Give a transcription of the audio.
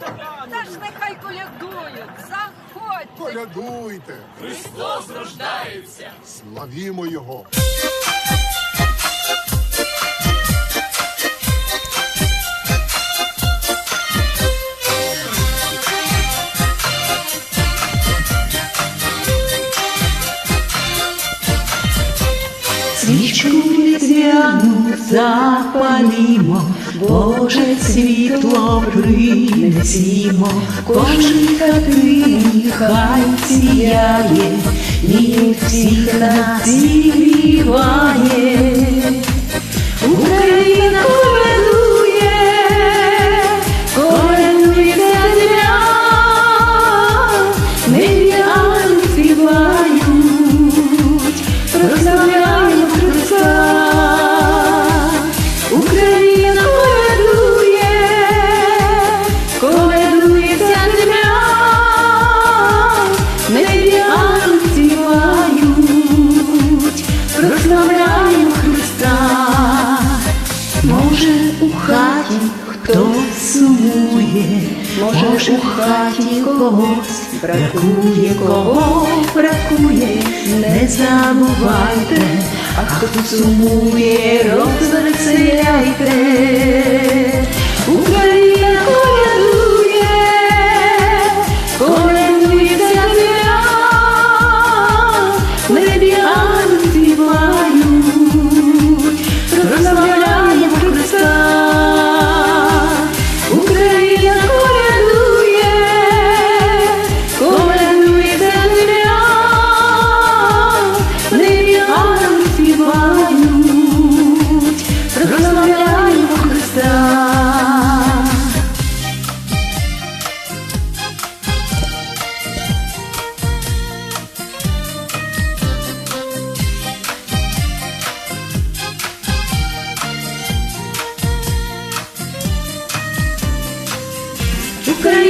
Та ж нехай колядують, заходьте. Колядуйте, Христос рождається. славімо Його. Свічку різдвяну запалімо, Боже світло принесімо, кожен хатині хай сіяє, і всіх нас зігріває. Україна може у хаті когось бракує, кого бракує, не забувайте, а хто тут сумує, розвеселяйте. Україна